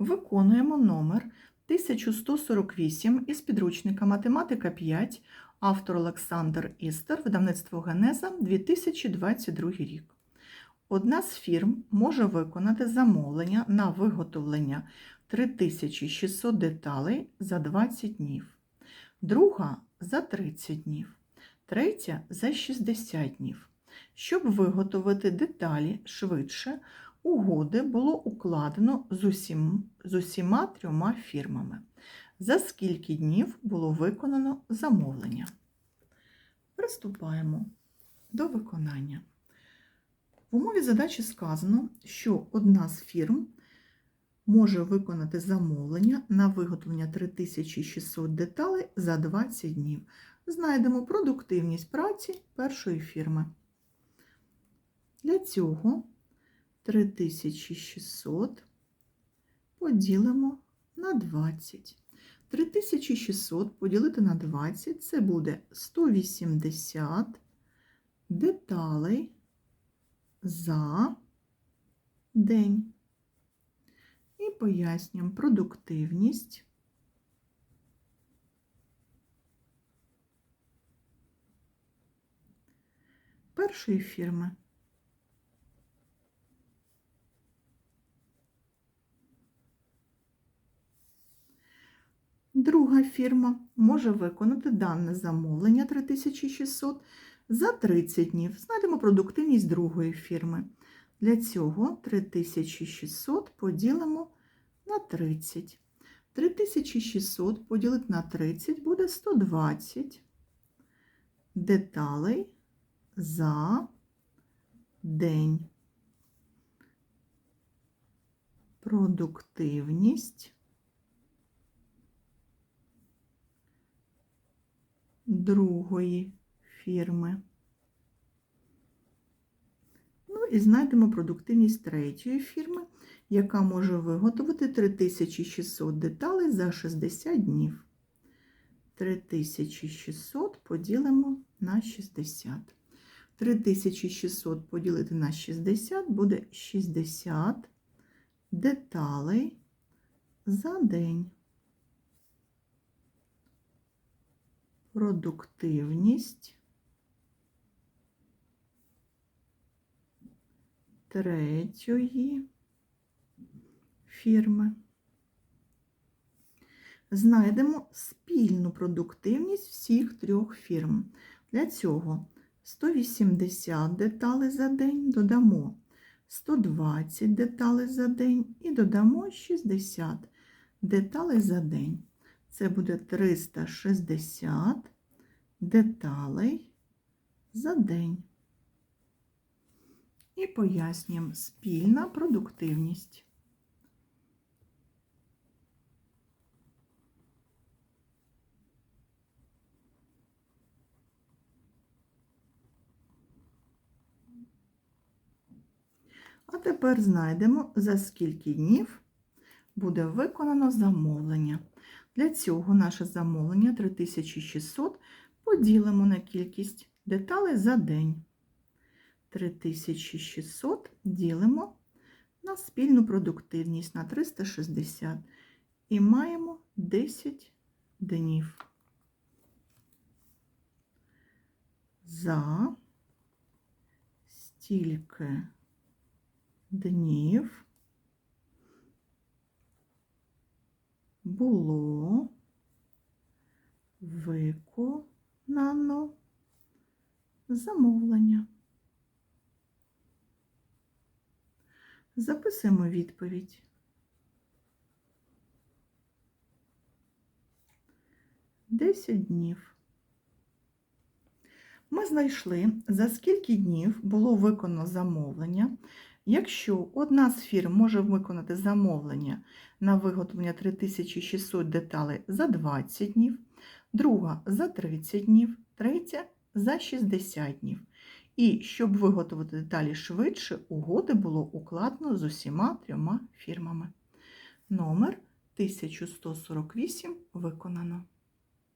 Виконуємо номер 1148 із підручника Математика 5, автор Олександр Істер, видавництво Генеза 2022 рік. Одна з фірм може виконати замовлення на виготовлення 3600 деталей за 20 днів, друга за 30 днів, третя за 60 днів. Щоб виготовити деталі швидше, угоди було укладено з, усім, з усіма трьома фірмами. За скільки днів було виконано замовлення? Приступаємо до виконання. В умові задачі сказано, що одна з фірм може виконати замовлення на виготовлення 3600 деталей за 20 днів. Знайдемо продуктивність праці першої фірми. Для цього 3600 поділимо на 20. 3600 поділити на 20 це буде 180 деталей за день. І пояснюємо продуктивність. Першої фірми. Друга фірма може виконати дане замовлення 3600 за 30 днів. Знайдемо продуктивність другої фірми. Для цього 3600 поділимо на 30. 3600 поділити на 30 буде 120 деталей за день. Продуктивність другої фірми. Ну і знайдемо продуктивність третьої фірми, яка може виготовити 3600 деталей за 60 днів. 3600 поділимо на 60. 3600 поділити на 60 буде 60 деталей за день. Продуктивність третьої фірми. Знайдемо спільну продуктивність всіх трьох фірм. Для цього 180 деталей за день додамо 120 деталей за день і додамо 60 деталей за день. Це буде 360 деталей за день. І пояснюємо спільна продуктивність. А тепер знайдемо, за скільки днів буде виконано замовлення. Для цього наше замовлення 3600 поділимо на кількість деталей за день. 3600 ділимо на спільну продуктивність на 360 і маємо 10 днів. За стільки днів було виконано замовлення. Записуємо відповідь. Десять днів. Ми знайшли, за скільки днів було виконано замовлення. Якщо одна з фірм може виконати замовлення на виготовлення 3600 деталей за 20 днів, друга за 30 днів, третя за 60 днів. І щоб виготовити деталі швидше, угоди було укладено з усіма трьома фірмами. Номер 1148 виконано.